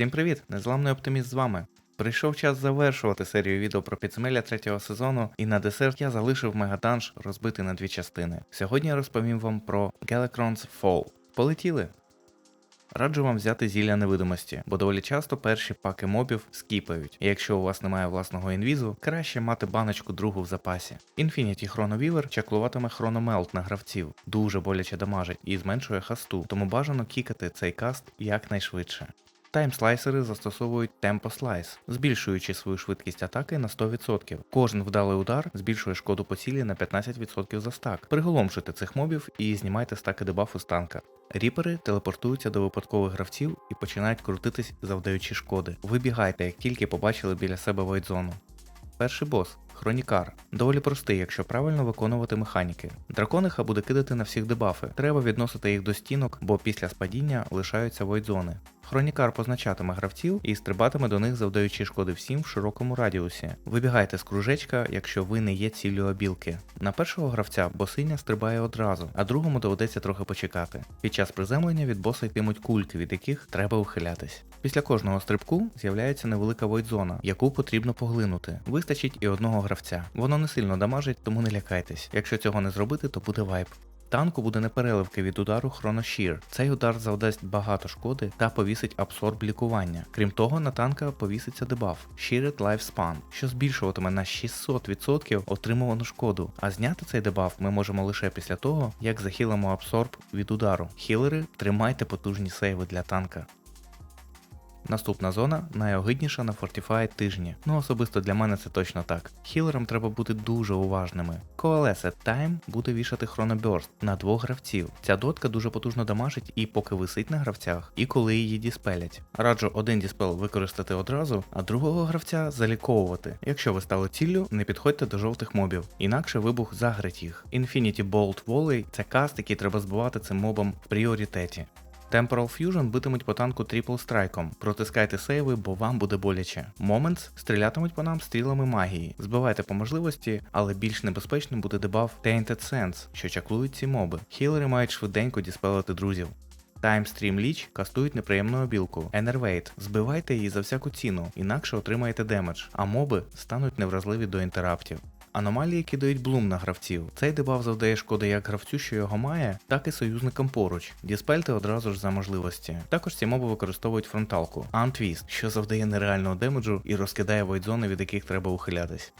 Всім привіт! Незламний оптиміст з вами. Прийшов час завершувати серію відео про підземелля третього сезону, і на десерт я залишив мегаданж розбитий на дві частини. Сьогодні я розповім вам про Galakrons Fall. Полетіли! Раджу вам взяти зілля невидимості, бо доволі часто перші паки мобів скіпають, і якщо у вас немає власного інвізу, краще мати баночку другу в запасі. Infinity Chrono Weaver чаклуватиме Chronomelt на гравців, дуже боляче дамажить і зменшує хасту, тому бажано кікати цей каст якнайшвидше. Таймслайсери застосовують Slice, збільшуючи свою швидкість атаки на 100%. Кожен вдалий удар збільшує шкоду по цілі на 15% за стак. Приголомшуйте цих мобів і знімайте стаки дебафу з танка. Ріпери телепортуються до випадкових гравців і починають крутитись, завдаючи шкоди. Вибігайте, як тільки побачили біля себе войдзону. Перший бос Хронікар. Доволі простий, якщо правильно виконувати механіки. Дракониха буде кидати на всіх дебафи. Треба відносити їх до стінок, бо після спадіння лишаються войдзони. Хронікар позначатиме гравців і стрибатиме до них, завдаючи шкоди всім в широкому радіусі. Вибігайте з кружечка, якщо ви не є ціллю обілки. На першого гравця босиня стрибає одразу, а другому доведеться трохи почекати. Під час приземлення від боса йтимуть кульки, від яких треба ухилятись. Після кожного стрибку з'являється невелика войдзона, яку потрібно поглинути. Вистачить і одного гравця. Воно не сильно дамажить, тому не лякайтесь. Якщо цього не зробити, то буде вайп. Танку буде непереливки від удару Chrono Цей удар завдасть багато шкоди та повісить абсорб лікування. Крім того, на танка повіситься дебаф Sheared Lifespan, що збільшуватиме на 600% отримувану шкоду. А зняти цей дебаф ми можемо лише після того, як захилимо абсорб від удару. Хілери, тримайте потужні сейви для танка. Наступна зона найогидніша на Fortified тижні. Ну особисто для мене це точно так. Хілерам треба бути дуже уважними. Coalesced Time буде вішати Chronoburst на двох гравців. Ця дотка дуже потужно дамажить і поки висить на гравцях, і коли її діспелять. Раджу один діспел використати одразу, а другого гравця заліковувати. Якщо ви стали ціллю, не підходьте до жовтих мобів, інакше вибух загрить їх. Infinity Bolt Volley – це каст, який треба збивати цим мобом в пріоритеті. Temporal Fusion битимуть по танку трипл страйком. Протискайте сейви, бо вам буде боляче. Moments стрілятимуть по нам стрілами магії. Збивайте по можливості, але більш небезпечним буде дебаф Tainted Sense, що чаклують ці моби. Хілери мають швиденько діспелити друзів. Timestream Leech кастують неприємну обілку. Enervate. Збивайте її за всяку ціну, інакше отримаєте демедж, а моби стануть невразливі до інтераптів. Аномалії кидають блум на гравців. Цей дебаф завдає шкоди як гравцю, що його має, так і союзникам поруч. Діспельте одразу ж за можливості. Також ці моби використовують фронталку. Антвіст, що завдає нереального демеджу і розкидає войдзони, від яких треба ухилятись.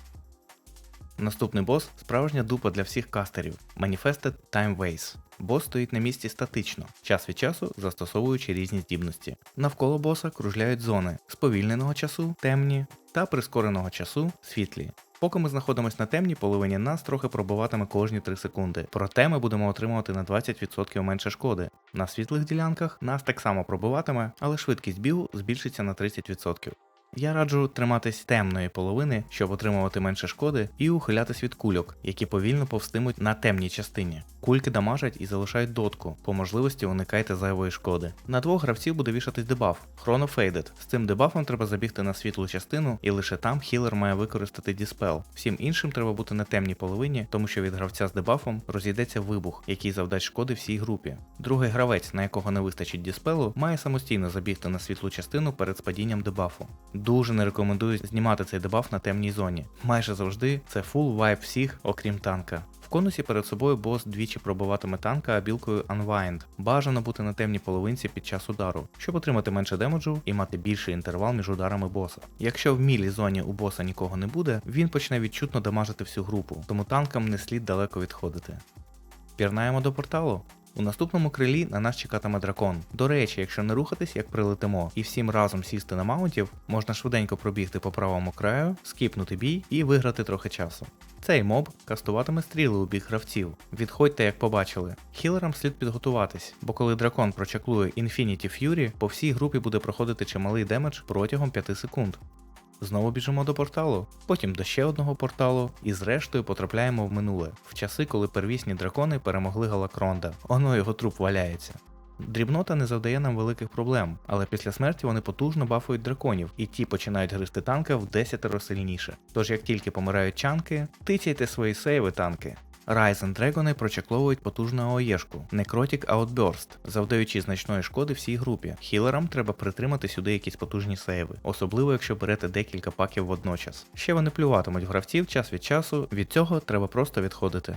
Наступний бос справжня дупа для всіх кастерів Manifested Time Waze. Бос стоїть на місці статично, час від часу застосовуючи різні здібності. Навколо боса кружляють зони сповільненого часу, темні та прискореного часу світлі. Поки ми знаходимося на темній половині, нас трохи пробиватиме кожні 3 секунди. Проте ми будемо отримувати на 20% менше шкоди. На світлих ділянках нас так само пробиватиме, але швидкість бігу збільшиться на 30%. Я раджу триматись темної половини, щоб отримувати менше шкоди, і ухилятись від кульок, які повільно повстимуть на темній частині. Кульки дамажать і залишають дотку, по можливості уникайте зайвої шкоди. На двох гравців буде вішатись дебаф Faded. З цим дебафом треба забігти на світлу частину, і лише там хілер має використати діспел. Всім іншим треба бути на темній половині, тому що від гравця з дебафом розійдеться вибух, який завдасть шкоди всій групі. Другий гравець, на якого не вистачить діспелу, має самостійно забігти на світлу частину перед спадінням дебафу. Дуже не рекомендую знімати цей дебаф на темній зоні. Майже завжди це фул вайп всіх, окрім танка. В конусі перед собою бос двічі пробиватиме танка абілкою Unwind. Бажано бути на темній половинці під час удару, щоб отримати менше демеджу і мати більший інтервал між ударами боса. Якщо в мілі зоні у боса нікого не буде, він почне відчутно дамажити всю групу, тому танкам не слід далеко відходити. Пірнаємо до порталу. У наступному крилі на нас чекатиме дракон. До речі, якщо не рухатись, як прилетимо, і всім разом сісти на маунтів, можна швиденько пробігти по правому краю, скіпнути бій і виграти трохи часу. Цей моб кастуватиме стріли у бік гравців. Відходьте, як побачили. Хілерам слід підготуватись, бо коли дракон прочаклує Infinity Fury, по всій групі буде проходити чималий демедж протягом 5 секунд. Знову біжимо до порталу, потім до ще одного порталу, і зрештою потрапляємо в минуле, в часи, коли первісні дракони перемогли Галакронда. Оно його труп валяється. Дрібнота не завдає нам великих проблем, але після смерті вони потужно бафують драконів, і ті починають гристи танка в 10 сильніше. Тож як тільки помирають чанки, тицяйте свої сейви танки. Ryzen Dragon прочекловують потужну АОЄшку Necrotic Outburst, завдаючи значної шкоди всій групі. Хілерам треба притримати сюди якісь потужні сейви, особливо якщо берете декілька паків водночас. Ще вони плюватимуть гравців час від часу, від цього треба просто відходити.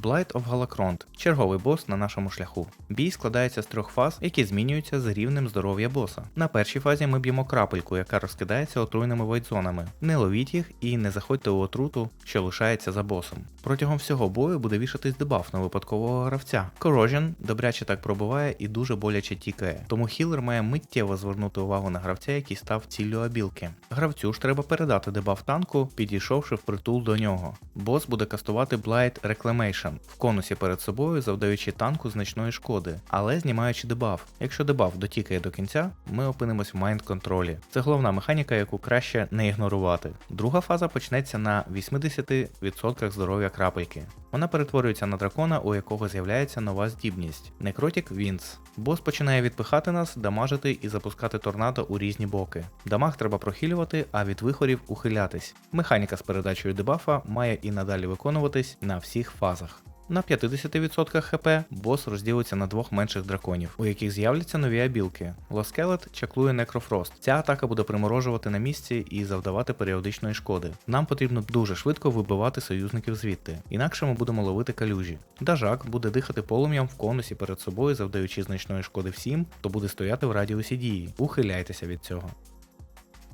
Blight of Galakron – черговий бос на нашому шляху. Бій складається з трьох фаз, які змінюються з рівнем здоров'я боса. На першій фазі ми б'ємо крапельку, яка розкидається отруйними вайдзонами. Не ловіть їх і не заходьте у отруту, що лишається за босом. Протягом всього бою буде вішатись дебаф на випадкового гравця. Corrosion добряче так пробиває і дуже боляче тікає, тому хілер має миттєво звернути увагу на гравця, який став ціллю абілки. Гравцю ж треба передати дебаф танку, підійшовши впритул до нього. Бос буде кастувати Blight Reclamation в конусі перед собою, завдаючи танку значної шкоди, але знімаючи дебаф. Якщо дебаф дотікає до кінця, ми опинимось в майнд контролі. Це головна механіка, яку краще не ігнорувати. Друга фаза почнеться на 80% здоров'я крапельки. Вона перетворюється на дракона, у якого з'являється нова здібність Necrotic Winds. Бос починає відпихати нас, дамажити і запускати торнадо у різні боки. Дамаг треба прохилювати, а від вихорів ухилятись. Механіка з передачею дебафа має і надалі виконуватись на всіх фазах. На 50% хп бос розділиться на двох менших драконів, у яких з'являться нові абілки. Лоскелет чаклує Некрофрост. Ця атака буде приморожувати на місці і завдавати періодичної шкоди. Нам потрібно дуже швидко вибивати союзників звідти, інакше ми будемо ловити калюжі. Дажак буде дихати полум'ям в конусі перед собою, завдаючи значної шкоди всім, хто буде стояти в радіусі дії. Ухиляйтеся від цього.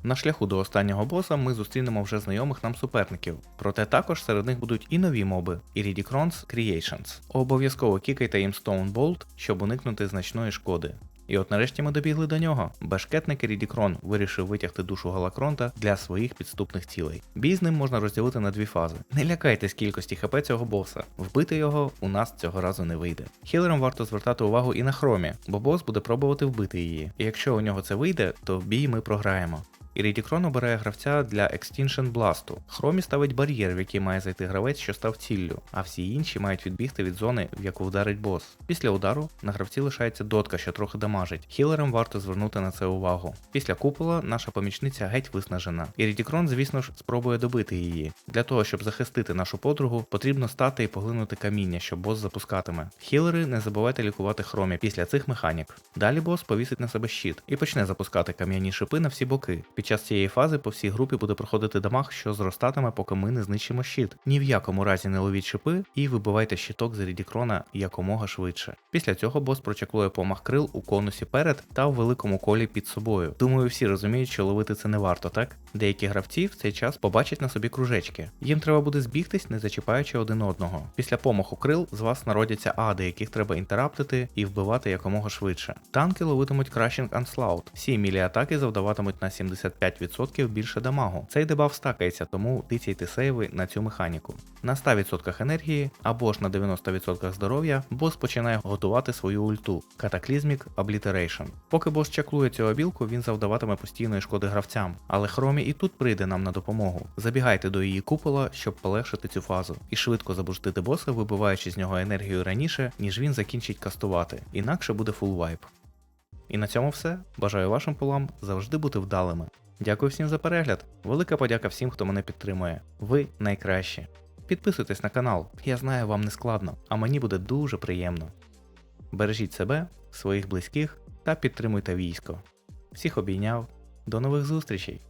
На шляху до останнього боса ми зустрінемо вже знайомих нам суперників, проте також серед них будуть і нові моби Iridicrons Creations. Обов'язково кікайте їм Stone Bolt, щоб уникнути значної шкоди. І от нарешті ми добігли до нього. Башкетник Рідікрон вирішив витягти душу Галакронта для своїх підступних цілей. Бій з ним можна розділити на дві фази. Не лякайтесь кількості хп цього боса. Вбити його у нас цього разу не вийде. Хілерам варто звертати увагу і на хромі, бо бос буде пробувати вбити її. І якщо у нього це вийде, то бій ми програємо. І Рідікрон обирає гравця для Extinction Blast. Хромі ставить бар'єр, в який має зайти гравець, що став ціллю, а всі інші мають відбігти від зони, в яку вдарить бос. Після удару на гравці лишається дотка, що трохи дамажить. Хілерам варто звернути на це увагу. Після купола наша помічниця геть виснажена. І Рідікрон, звісно ж, спробує добити її. Для того, щоб захистити нашу подругу, потрібно стати і поглинути каміння, що бос запускатиме. Хілери не забувайте лікувати хромі після цих механік. Далі бос повісить на себе щит і почне запускати кам'яні шипи на всі боки. Під час цієї фази по всій групі буде проходити дамаг, що зростатиме, поки ми не знищимо щит. Ні в якому разі не ловіть шипи і вибивайте щиток з Рідікрона якомога швидше. Після цього бос прочаклує помах крил у конусі перед та в великому колі під собою. Думаю, всі розуміють, що ловити це не варто, так? Деякі гравці в цей час побачать на собі кружечки. Їм треба буде збігтись, не зачіпаючи один одного. Після помаху крил з вас народяться ади, яких треба інтераптити і вбивати якомога швидше. Танки ловитимуть Crashing Onslaught. Всі мілі атаки завдаватимуть на 75% більше дамагу. Цей дебаф стакається, тому тицяйте сейви на цю механіку. На 100% енергії або ж на 90% здоров'я бос починає готувати свою ульту Cataclysmic Obliteration. Поки бос чаклує цю обілку, він завдаватиме постійної шкоди гравцям, але Хромі і тут прийде нам на допомогу. Забігайте до її купола, щоб полегшити цю фазу, і швидко забустити боса, вибиваючи з нього енергію раніше, ніж він закінчить кастувати, інакше буде фул вайп. І на цьому все. Бажаю вашим полам завжди бути вдалими. Дякую всім за перегляд. Велика подяка всім, хто мене підтримує. Ви найкращі. Підписуйтесь на канал, я знаю, вам не складно, а мені буде дуже приємно. Бережіть себе, своїх близьких та підтримуйте військо. Всіх обійняв. До нових зустрічей!